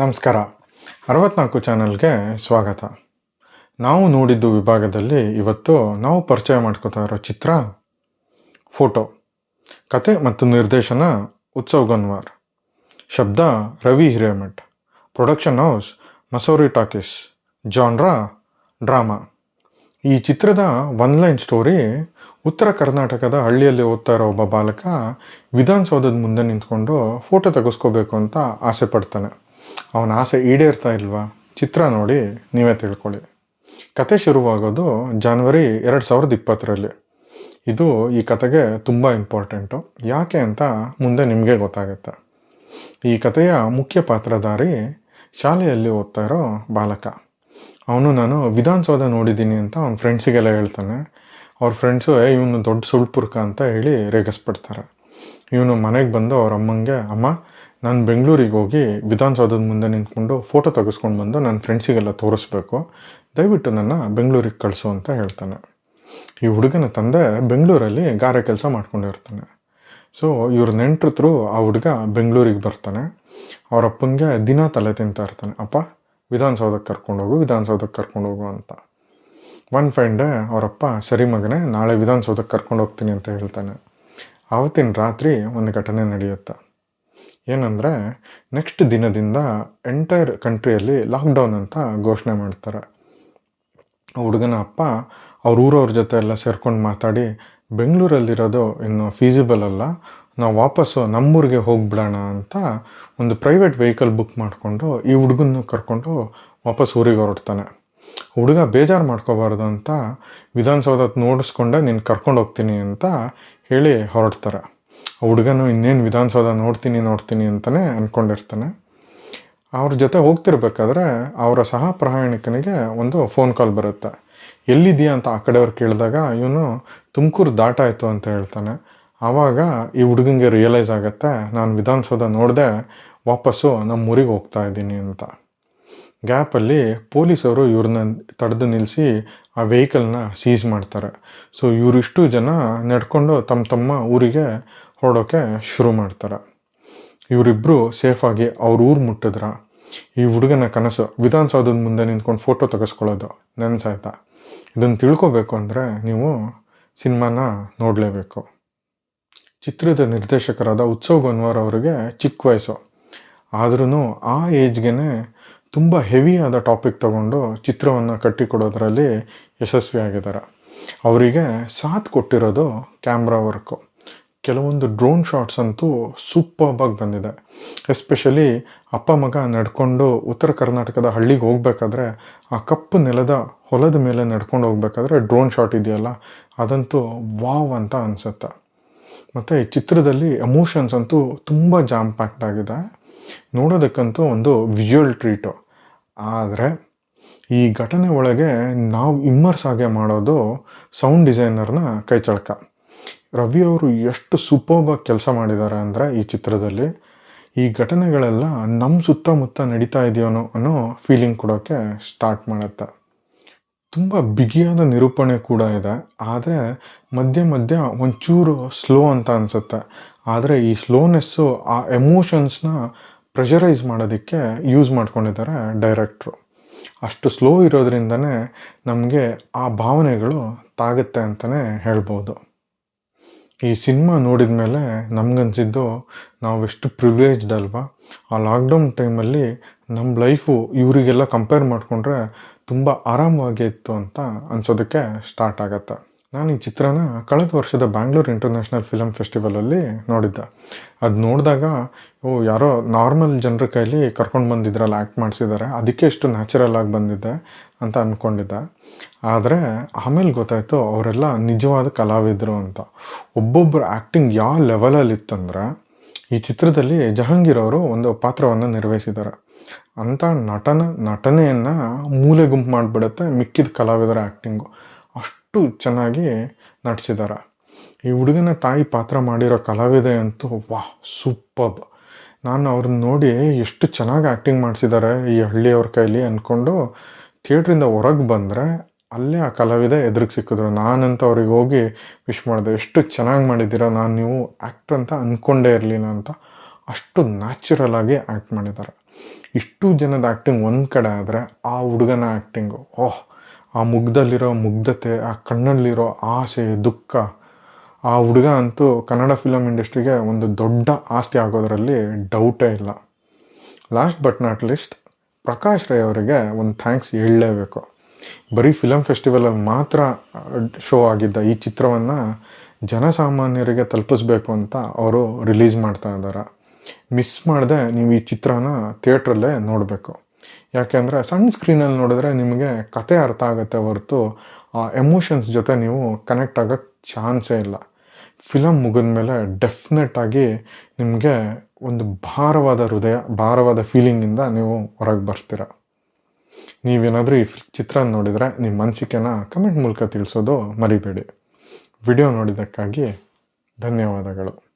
ನಮಸ್ಕಾರ. ಅರವತ್ನಾಲ್ಕು ಚಾನಲ್ಗೆ ಸ್ವಾಗತ. ನಾವು ನೋಡಿದ್ದು ವಿಭಾಗದಲ್ಲಿ ಇವತ್ತು ನಾವು ಪರಿಚಯ ಮಾಡ್ಕೋತಾ ಇರೋ ಚಿತ್ರ ಫೋಟೋ. ಕತೆ ಮತ್ತು ನಿರ್ದೇಶನ ಉತ್ಸವ್ ಗನ್ವಾರ್. ಶಬ್ದ Ravi Hiremath. Production house Masori talkies. Genre drama. ಈ ಚಿತ್ರದ ಒನ್ ಲೈನ್ ಸ್ಟೋರಿ ಉತ್ತರ ಕರ್ನಾಟಕದ ಹಳ್ಳಿಯಲ್ಲಿ ಓದ್ತಾ ಇರೋ ಒಬ್ಬ ಬಾಲಕ ವಿಧಾನಸೌಧದ ಮುಂದೆ ನಿಂತ್ಕೊಂಡು ಫೋಟೋ ತೆಗೆಸ್ಕೋಬೇಕು ಅಂತ ಆಸೆ ಪಡ್ತಾನೆ. ಅವನ ಆಸೆ ಈಡೇರ್ತಾ ಇಲ್ವಾ? ಚಿತ್ರ ನೋಡಿ ನೀವೇ ತಿಳ್ಕೊಳ್ಳಿ. ಕತೆ ಶುರುವಾಗೋದು ಜಾನ್ವರಿ ಎರಡು ಸಾವಿರದ ಇಪ್ಪತ್ತರಲ್ಲಿ. ಇದು ಈ ಕತೆಗೆ ತುಂಬ ಇಂಪಾರ್ಟೆಂಟು. ಯಾಕೆ ಅಂತ ಮುಂದೆ ನಿಮಗೆ ಗೊತ್ತಾಗುತ್ತೆ. ಈ ಕಥೆಯ ಮುಖ್ಯ ಪಾತ್ರಧಾರಿ ಶಾಲೆಯಲ್ಲಿ ಓದ್ತಾ ಇರೋ ಬಾಲಕ. ಅವನು ನಾನು ವಿಧಾನಸೌಧ ನೋಡಿದ್ದೀನಿ ಅಂತ ಅವ್ನ ಫ್ರೆಂಡ್ಸಿಗೆಲ್ಲ ಹೇಳ್ತಾನೆ. ಅವ್ರ ಫ್ರೆಂಡ್ಸು ಇವನು ದೊಡ್ಡ ಸುಳ್ಪುರ್ಕ ಅಂತ ಹೇಳಿ ರೇಗಿಸ್ಬಿಡ್ತಾರೆ. ಇವನು ಮನೆಗೆ ಬಂದು ಅವ್ರ ಅಮ್ಮಂಗೆ, ಅಮ್ಮ ನಾನು ಬೆಂಗಳೂರಿಗೆ ಹೋಗಿ ವಿಧಾನಸೌಧದ ಮುಂದೆ ನಿಂತ್ಕೊಂಡು ಫೋಟೋ ತೆಗೆಸ್ಕೊಂಡು ಬಂದು ನನ್ನ ಫ್ರೆಂಡ್ಸಿಗೆಲ್ಲ ತೋರಿಸ್ಬೇಕು. ದಯವಿಟ್ಟು ನನ್ನ ಬೆಂಗಳೂರಿಗೆ ಕಳಿಸು ಅಂತ ಹೇಳ್ತಾನೆ. ಈ ಹುಡುಗನ ತಂದೆ ಬೆಂಗಳೂರಲ್ಲಿ ಗಾರೆ ಕೆಲಸ ಮಾಡ್ಕೊಂಡಿರ್ತಾನೆ. ಸೊ ಇವ್ರ ನೆಂಟ್ರ ಥ್ರೂ ಆ ಹುಡುಗ ಬೆಂಗಳೂರಿಗೆ ಬರ್ತಾನೆ. ಅವ್ರ ಅಪ್ಪಂಗೆ ದಿನ ತಲೆ ತಿಂತಾ ಇರ್ತಾನೆ. ಅಪ್ಪ, ವಿಧಾನಸೌಧಕ್ಕೆ ಕರ್ಕೊಂಡೋಗು ವಿಧಾನಸೌಧಕ್ಕೆ ಕರ್ಕೊಂಡೋಗು ಅಂತ. ಒನ್ ಫೈನ್ ಡೇ ಅವರಪ್ಪ ಸರಿ ಮಗನೇ, ನಾಳೆ ವಿಧಾನಸೌಧಕ್ಕೆ ಕರ್ಕೊಂಡು ಹೋಗ್ತೀನಿ ಅಂತ ಹೇಳ್ತಾನೆ. ಆವತ್ತಿನ ರಾತ್ರಿ ಒಂದು ಘಟನೆ ನಡೆಯುತ್ತೆ. ಏನಂದರೆ ನೆಕ್ಸ್ಟ್ ದಿನದಿಂದ ಎಂಟೈರ್ ಕಂಟ್ರಿಯಲ್ಲಿ ಲಾಕ್ಡೌನ್ ಅಂತ ಘೋಷಣೆ ಮಾಡ್ತಾರೆ. ಹುಡುಗನ ಅಪ್ಪ ಅವ್ರ ಊರವ್ರ ಜೊತೆ ಎಲ್ಲ ಸೇರ್ಕೊಂಡು ಮಾತಾಡಿ, ಬೆಂಗಳೂರಲ್ಲಿರೋದು ಇನ್ನು ಫೀಸಿಬಲ್ ಅಲ್ಲ, ನಾವು ವಾಪಸ್ಸು ನಮ್ಮೂರಿಗೆ ಹೋಗ್ಬಿಡೋಣ ಅಂತ ಒಂದು ಪ್ರೈವೇಟ್ ವೆಹಿಕಲ್ ಬುಕ್ ಮಾಡಿಕೊಂಡು ಈ ಹುಡುಗನ ಕರ್ಕೊಂಡು ವಾಪಸ್ ಊರಿಗೆ ಹೊರಡ್ತಾನೆ. ಹುಡುಗ ಬೇಜಾರು ಮಾಡ್ಕೋಬಾರ್ದು ಅಂತ ವಿಧಾನಸೌಧ ನೋಡಿಸ್ಕೊಂಡೆ ನೀನು ಕರ್ಕೊಂಡು ಹೋಗ್ತೀನಿ ಅಂತ ಹೇಳಿ ಹೊರಡ್ತಾರೆ. ಹುಡುಗನು ಇನ್ನೇನು ವಿಧಾನಸೌಧ ನೋಡ್ತೀನಿ ನೋಡ್ತೀನಿ ಅಂತಲೇ ಅಂದ್ಕೊಂಡಿರ್ತಾನೆ ಅವ್ರ ಜೊತೆ ಹೋಗ್ತಿರ್ಬೇಕಾದ್ರೆ ಅವರ ಸಹ ಪ್ರಯಾಣಿಕನಿಗೆ ಒಂದು ಫೋನ್ ಕಾಲ್ ಬರುತ್ತೆ. ಎಲ್ಲಿದೆಯಾ ಅಂತ ಆ ಕಡೆಯವ್ರು ಕೇಳಿದಾಗ ಇವನು, ತುಮಕೂರು ದಾಟಾಯಿತು ಅಂತ ಹೇಳ್ತಾನೆ. ಆವಾಗ ಈ ಹುಡುಗನಿಗೆ ರಿಯಲೈಸ್ ಆಗುತ್ತೆ, ನಾನು ವಿಧಾನಸೌಧ ನೋಡಿದೆ, ವಾಪಸ್ಸು ನಮ್ಮ ಊರಿಗೆ ಹೋಗ್ತಾ ಇದ್ದೀನಿ ಅಂತ. ಗ್ಯಾಪಲ್ಲಿ ಪೊಲೀಸವರು ಇವ್ರನ್ನ ತಡೆದು ನಿಲ್ಲಿಸಿ ಆ ವೆಹಿಕಲ್ನ ಸೀಸ್ ಮಾಡ್ತಾರೆ. ಸೊ ಇವರಿಷ್ಟು ಜನ ನಡ್ಕೊಂಡು ತಮ್ಮ ತಮ್ಮ ಊರಿಗೆ ಹೊರಡೋಕ್ಕೆ ಶುರು ಮಾಡ್ತಾರೆ. ಇವರಿಬ್ಬರು ಸೇಫಾಗಿ ಅವ್ರ ಊರು ಮುಟ್ಟಿದ್ರ. ಈ ಹುಡುಗನ ಕನಸು, ವಿಧಾನಸೌಧದ ಮುಂದೆ ನಿಂತ್ಕೊಂಡು ಫೋಟೋ ತೆಗೆಸ್ಕೊಳ್ಳೋದು ನೆನ್ಸಾಯ್ತಾ. ಇದನ್ನು ತಿಳ್ಕೊಬೇಕು ಅಂದರೆ ನೀವು ಸಿನಿಮಾನ ನೋಡಲೇಬೇಕು. ಚಿತ್ರದ ನಿರ್ದೇಶಕರಾದ ಉತ್ಸವ್ ಗನ್ವಾರ್ ಅವರಿಗೆ ಚಿಕ್ಕ ವಯಸ್ಸು. ಆದ್ರೂ ಆ ಏಜ್ಗೆ ತುಂಬ ಹೆವಿಯಾದ ಟಾಪಿಕ್ ತಗೊಂಡು ಚಿತ್ರವನ್ನು ಕಟ್ಟಿಕೊಡೋದ್ರಲ್ಲಿ ಯಶಸ್ವಿಯಾಗಿದ್ದಾರೆ. ಅವರಿಗೆ ಸಾಥ್ ಕೊಟ್ಟಿರೋದು ಕ್ಯಾಮ್ರಾ ವರ್ಕು ಕೆಲವೊಂದು ಡ್ರೋನ್ ಶಾಟ್ಸ್ ಅಂತೂ ಸೂಪರ್ಬಾಗಿ ಬಂದಿದೆ. ಎಸ್ಪೆಷಲಿ ಅಪ್ಪ ಮಗ ನಡ್ಕೊಂಡು ಉತ್ತರ ಕರ್ನಾಟಕದ ಹಳ್ಳಿಗೆ ಹೋಗ್ಬೇಕಾದ್ರೆ ಆ ಕಪ್ಪು ನೆಲದ ಹೊಲದ ಮೇಲೆ ನಡ್ಕೊಂಡು ಹೋಗ್ಬೇಕಾದ್ರೆ ಡ್ರೋನ್ ಶಾಟ್ ಇದೆಯಲ್ಲ, ಅದಂತೂ ವಾವ್ ಅಂತ ಅನಿಸುತ್ತೆ. ಮತ್ತು ಈ ಚಿತ್ರದಲ್ಲಿ ಎಮೋಷನ್ಸ್ ಅಂತೂ ತುಂಬ ಜಾಮ್ ಪ್ಯಾಕ್ಡ್ ಆಗಿದೆ. ನೋಡೋದಕ್ಕಂತೂ ಒಂದು ವಿಜುವಲ್ ಟ್ರೀಟು ಆದರೆ ಈ ಘಟನೆ ಒಳಗೆ ನಾವು ಇಮ್ಮರ್ಸ್ ಹಾಗೆ ಮಾಡೋದು ಸೌಂಡ್ ಡಿಸೈನರ್ನ ಕೈ ಚಳಕ. ರವಿ ಅವರು ಎಷ್ಟು ಸೂಪರ್ಬಾಗಿ ಕೆಲಸ ಮಾಡಿದ್ದಾರೆ ಅಂದರೆ ಈ ಚಿತ್ರದಲ್ಲಿ ಈ ಘಟನೆಗಳೆಲ್ಲ ನಮ್ಮ ಸುತ್ತಮುತ್ತ ನಡೀತಾ ಇದೆಯೋನೋ ಅನ್ನೋ ಫೀಲಿಂಗ್ ಕೊಡೋಕ್ಕೆ ಸ್ಟಾರ್ಟ್ ಮಾಡುತ್ತೆ. ತುಂಬ ಬಿಗಿಯಾದ ನಿರೂಪಣೆ ಕೂಡ ಇದೆ. ಆದರೆ ಮಧ್ಯ ಮಧ್ಯ ಒಂಚೂರು ಸ್ಲೋ ಅಂತ ಅನಿಸುತ್ತೆ. ಆದರೆ ಈ ಸ್ಲೋನೆಸ್ಸು ಆ ಎಮೋಷನ್ಸ್ನ ಪ್ರೆಷರೈಸ್ ಮಾಡೋದಕ್ಕೆ ಯೂಸ್ ಮಾಡ್ಕೊಂಡಿದ್ದಾರೆ ಡೈರೆಕ್ಟ್ರು ಅಷ್ಟು ಸ್ಲೋ ಇರೋದ್ರಿಂದನೇ ನಮಗೆ ಆ ಭಾವನೆಗಳು ತಾಗುತ್ತೆ ಅಂತಲೇ ಹೇಳ್ಬೋದು. ಈ ಸಿನಿಮಾ ನೋಡಿದ ಮೇಲೆ ನಮಗನ್ಸಿದ್ದು ನಾವೆಷ್ಟು ಪ್ರಿವಿಲೇಜ್ಡ್ ಅಲ್ವಾ? ಆ ಲಾಕ್ಡೌನ್ ಟೈಮಲ್ಲಿ ನಮ್ಮ ಲೈಫು ಇವರಿಗೆಲ್ಲ ಕಂಪೇರ್ ಮಾಡಿಕೊಂಡ್ರೆ ತುಂಬ ಆರಾಮವಾಗಿ ಇತ್ತು ಅಂತ ಅನ್ಸೋದಕ್ಕೆ ಸ್ಟಾರ್ಟ್ ಆಗತ್ತೆ. ನಾನು ಈ ಚಿತ್ರನ ಕಳೆದ ವರ್ಷದ ಬ್ಯಾಂಗ್ಳೂರ್ ಇಂಟರ್ನ್ಯಾಷನಲ್ ಫಿಲಮ್ ಫೆಸ್ಟಿವಲಲ್ಲಿ ನೋಡಿದ್ದೆ. ಅದು ನೋಡಿದಾಗ, ಓ, ಯಾರೋ ನಾರ್ಮಲ್ ಜನರ ಕೈಲಿ ಕರ್ಕೊಂಡು ಬಂದಿದ್ರಲ್ಲ ಆ್ಯಕ್ಟ್ ಮಾಡಿಸಿದ್ದಾರೆ ಅದಕ್ಕೆ ಎಷ್ಟು ನ್ಯಾಚುರಲ್ ಆಗಿ ಬಂದಿದೆ ಅಂತ ಅಂದ್ಕೊಂಡಿದ್ದೆ ಆದರೆ, ಆಮೇಲೆ ಗೊತ್ತಾಯಿತು, ಅವರೆಲ್ಲ ನಿಜವಾದ ಕಲಾವಿದರು ಅಂತ. ಒಬ್ಬೊಬ್ಬರು ಆ್ಯಕ್ಟಿಂಗ್ ಯಾವ ಲೆವೆಲಲ್ಲಿ ಇತ್ತಂದ್ರೆ, ಈ ಚಿತ್ರದಲ್ಲಿ ಜಹಾಂಗೀರ್ ಅವರು ಒಂದು ಪಾತ್ರವನ್ನು ನಿರ್ವಹಿಸಿದ್ದಾರೆ ಅಂಥ ನಟನ, ನಟನೆಯನ್ನು ಮೂಲೆ ಗುಂಪು ಮಾಡಿಬಿಡುತ್ತೆ ಮಿಕ್ಕಿದ ಕಲಾವಿದರ ಆ್ಯಕ್ಟಿಂಗು ಅಷ್ಟು ಚೆನ್ನಾಗಿ ನಟಿಸಿದ್ದಾರೆ ಈ ಹುಡುಗನ ತಾಯಿ ಪಾತ್ರ ಮಾಡಿರೋ ಕಲಾವಿದೆ ಅಂತೂ ವಾ ಸೂಪಬ್ ನಾನು ಅವ್ರನ್ನ ನೋಡಿ ಎಷ್ಟು ಚೆನ್ನಾಗಿ ಆ್ಯಕ್ಟಿಂಗ್ ಮಾಡಿಸಿದ್ದಾರೆ ಈ ಹಳ್ಳಿಯವ್ರ ಕೈಲಿ ಅಂದ್ಕೊಂಡು ಥಿಯೇಟ್ರಿಂದ ಹೊರಗೆ ಬಂದರೆ ಅಲ್ಲೇ ಆ ಕಲಾವಿದ ಎದುರಿಗೆ ಸಿಕ್ಕಿದ್ರು. ನಾನಂತ ಅವ್ರಿಗೆ ಹೋಗಿ ವಿಶ್ ಮಾಡಿದೆ, ಎಷ್ಟು ಚೆನ್ನಾಗಿ ಮಾಡಿದ್ದೀರಾ ನಾನು ನೀವು ಆ್ಯಕ್ಟ್ರ್ ಅಂತ ಅಂದ್ಕೊಂಡೇ ಇರಲಿಲ್ಲ ಅಂತ. ಅಷ್ಟು ನ್ಯಾಚುರಲ್ ಆಗಿ ಆ್ಯಕ್ಟ್ ಮಾಡಿದ್ದಾರೆ ಇಷ್ಟು ಜನದ ಆ್ಯಕ್ಟಿಂಗ್ ಒಂದು ಕಡೆ ಆದರೆ ಆ ಹುಡುಗನ ಆ್ಯಕ್ಟಿಂಗು ಓಹ್ ಆ ಮುಗ್ಧಲ್ಲಿರೋ ಮುಗ್ಧತೆ, ಆ ಕಣ್ಣಲ್ಲಿರೋ ಆಸೆ, ದುಃಖ, ಆ ಹುಡುಗ ಅಂತೂ ಕನ್ನಡ ಫಿಲಮ್ ಇಂಡಸ್ಟ್ರಿಗೆ ಒಂದು ದೊಡ್ಡ ಆಸ್ತಿ ಆಗೋದರಲ್ಲಿ ಡೌಟೇ ಇಲ್ಲ. Last but not least Prakash Rai ಅವರಿಗೆ ಒಂದು ಥ್ಯಾಂಕ್ಸ್ ಹೇಳಲೇಬೇಕು. ಬರೀ ಫಿಲಮ್ ಫೆಸ್ಟಿವಲಲ್ಲಿ ಮಾತ್ರ ಶೋ ಆಗಿದ್ದ ಈ ಚಿತ್ರವನ್ನು ಜನಸಾಮಾನ್ಯರಿಗೆ ತಲುಪಿಸ್ಬೇಕು ಅಂತ ಅವರು ರಿಲೀಸ್ ಮಾಡ್ತಾ ಇದ್ದಾರೆ. ಮಿಸ್ ಮಾಡದೆ ನೀವು ಈ ಚಿತ್ರನ ಥಿಯೇಟ್ರಲ್ಲೇ ನೋಡಬೇಕು. ಯಾಕೆಂದರೆ ಸಣ್ಣ ಸ್ಕ್ರೀನಲ್ಲಿ ನೋಡಿದ್ರೆ ನಿಮಗೆ ಕತೆ ಅರ್ಥ ಆಗುತ್ತೆ ಹೊರತು, ಆ ಎಮೋಷನ್ಸ್ ಜೊತೆ ನೀವು ಕನೆಕ್ಟ್ ಆಗೋಕ್ಕೆ ಚಾನ್ಸೇ ಇಲ್ಲ. ಫಿಲಮ್ ಮುಗಿದ ಮೇಲೆ ಡೆಫಿನೆಟ್ಟಾಗಿ ನಿಮಗೆ ಒಂದು ಭಾರವಾದ ಹೃದಯ, ಭಾರವಾದ ಫೀಲಿಂಗಿಂದ ನೀವು ಹೊರಗೆ ಬರ್ತೀರ. ನೀವೇನಾದರೂ ಈ ಚಿತ್ರ ನೋಡಿದರೆ ನಿಮ್ಮ ಅನಿಸಿಕೆನ ಕಮೆಂಟ್ ಮೂಲಕ ತಿಳಿಸೋದು ಮರಿಬೇಡಿ. ವಿಡಿಯೋ ನೋಡಿದ್ದಕ್ಕಾಗಿ ಧನ್ಯವಾದಗಳು.